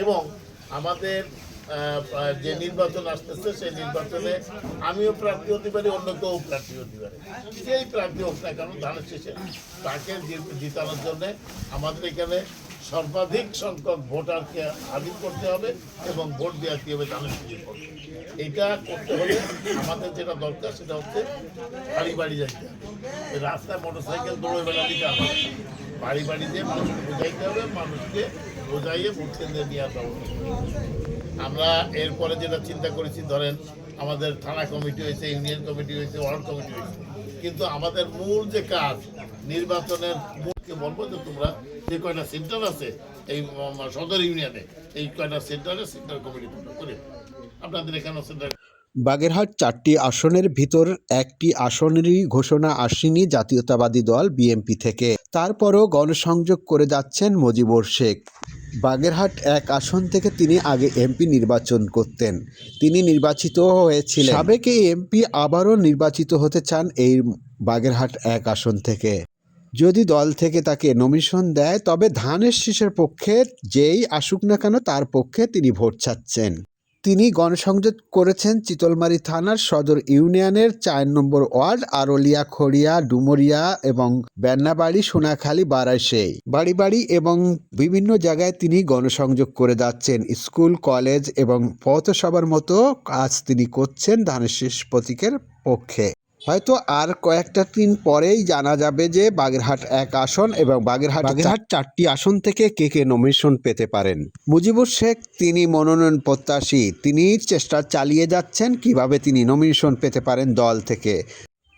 এবং আমাদের যে নির্বাচন আসতেছে, সেই নির্বাচনে আমিও প্রার্থী হতে পারি, অন্য কেউ প্রার্থী হতে পারে। যেই প্রার্থী হোক না কেন, ধানের শেষে তাকে জিতানোর জন্য আমাদের এখানে সর্বাধিক সংখ্যক ভোটারকে হাজির করতে হবে এবং ভোট দেওয়াতে হবে ধানের পক্ষে এটা করতে হলে আমাদের যেটা দরকার, সেটা হচ্ছে বাড়ি বাড়ি যাইতে হবে। রাস্তায় মোটর সাইকেল দৌড়ে বেলা দিতে হবে বাড়ি বাড়ি দিয়ে মানুষকে বোঝাইতে হবে, মানুষকে বোঝাইয়ে ভোট কেন্দ্রে নিয়ে আসা আমরা এরপরে যেটা চিন্তা করেছি, ধরেন আমাদের থানা কমিটি হয়েছে, ইউনিয়ন কমিটি হয়েছে, ওয়ার্ড কমিটি হয়েছে। কিন্তু আমাদের মূল যে কাজ, নির্বাচনের মূলকে বলব যে তোমরা যে কয়টা সেন্টার আছে এই সদর ইউনিয়নে, এই কয়টা সেন্টারে সেন্টার কমিটি করে। আপনাদের এখানেও সেন্টার বাগেরহাট চারটি আসনের ভিতর একটি আসনেরই ঘোষণা আসেনি জাতীয়তাবাদী দল বিএনপি থেকে। তারপরও গণসংযোগ করে যাচ্ছেন মুজিবুর শেখ। বাগেরহাট এক আসন থেকে তিনি আগে এমপি নির্বাচন করতেন। তিনি নির্বাচিত হয়েছিলেন। সাবেক এমপি আবারও নির্বাচিত হতে চান এই বাগেরহাট এক আসন থেকে। যদি দল থেকে তাকে নমিশন দেয়, তবে ধানের শীষের পক্ষে যেই আসুক না কেন, তার পক্ষে তিনি ভোট চাচ্ছেন। তিনি গণসংযোগ করেছেন চিতলমারি থানার সদর ইউনিয়নের চার নম্বর ওয়ার্ড, আরলিয়া, খড়িয়া, ডুমরিয়া এবং বেন্নাবাড়ি, সোনাখালী বারাসে বাড়ি বাড়ি এবং বিভিন্ন জায়গায় তিনি গণসংযোগ করে যাচ্ছেন। স্কুল, কলেজ এবং পথসভার মতো কাজ তিনি করছেন ধানের শেষ প্রতীকের পক্ষে। হয়তো আর কয়েকটা দিন পরেই জানা যাবে যে বাগেরহাট এক আসন এবং বাগেরহাট বাগেরহাট চারটি আসন থেকে কে কে নমিনেশন পেতে পারেন। মুজিবুর শেখ তিনি মনোনয়ন প্রত্যাশী। তিনি চেষ্টা চালিয়ে যাচ্ছেন কীভাবে তিনি নমিনেশন পেতে পারেন দল থেকে।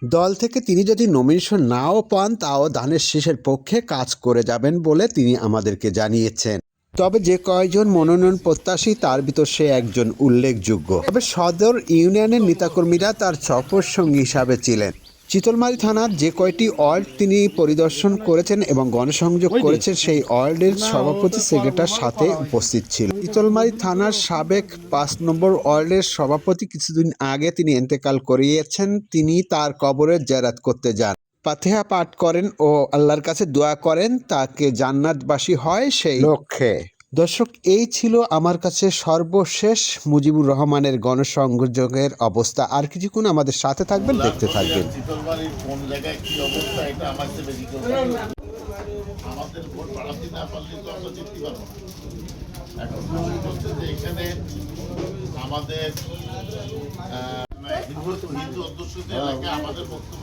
দল থেকে তিনি যদি নমিনেশন নাও পান তাও ধানের শীষের পক্ষে কাজ করে যাবেন বলে তিনি আমাদেরকে জানিয়েছেন। তবে যে কয়জন মনোনয়ন প্রত্যাশী তার ভিতর সে একজন উল্লেখযোগ্য। তবে সদর ইউনিয়নের নেতাকর্মীরা তার সফর সঙ্গী হিসাবে ছিলেন। চিতলমারি থানার যে কয়টি ওয়ার্ড তিনি পরিদর্শন করেছেন এবং গণসংযোগ করেছেন সেই ওয়ার্ডের সভাপতি সেক্রেটার সাথে উপস্থিত ছিল চিতলমারি থানার সাবেক পাঁচ নম্বর ওয়ার্ডের সভাপতি কিছুদিন আগে তিনি এন্তেকাল করিয়েছেন। তিনি তার কবরের জেরাত করতে যান। পাথেহা পাঠ করেন ও আল্লাহর কাছে দোয়া করেন তাকে জান্নাতবাসী হয় সেই লক্ষ্যে। দর্শক এই ছিল আমার কাছে সর্বশেষ মুজিবুর রহমানের গণসংযোগের অবস্থা। আর কিছুক্ষণ আমাদের সাথে থাকবেন দেখতে থাকবেন। ভোট বাড়াতে না পারলে তো আমরা জিততে পারব না। এখন এখানে আমাদের কিন্তু আমাদের মধ্যে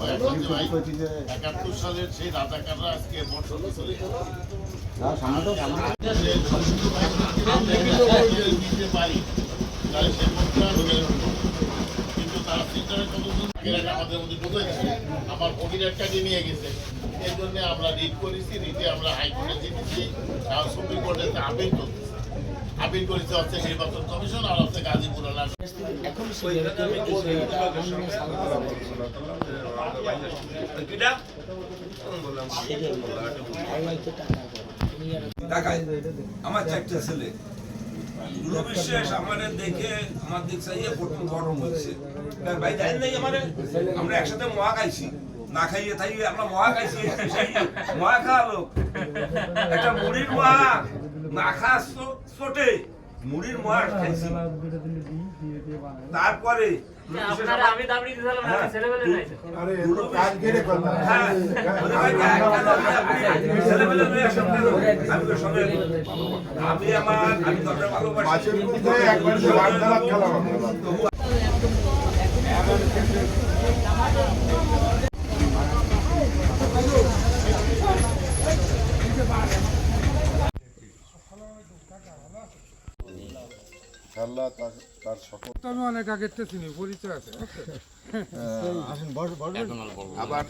নিয়ে গেছে এই জন্য আমরা রিট করেছি রিটে আমরা হাইকোর্টে জিতেছি সুপ্রিম কোর্টে আপিল করতেছি আপিল করেছে হচ্ছে নির্বাচন কমিশন আর হচ্ছে গাজীপুর আমার চারটে ছেলে। বিশ্বাস আমাদের দেখে আমার দিক চাইয়ে প্রথম গরম তার ভাই জানেন নাই আমারে? আমরা একসাথে মহা খাইছি। না খাইয়ে থাই আমরা মহা খাইছি। মহা খাওয়া একটা মুড়ির মহা। না খা ছোটে। মুড়ির মহা খাইছি তারপরে আমি নাই গুরু হ্যাঁ ওরে ভাই ছেলেবেলে লয়ে আসেন কেন? আমি তো সঙ্গে আমি আমার আমি তোদের ভালোবাসি তবু আল্লাহ তার তার সকল আমি অনেক আগের চিনি পরিচয় আছে আবার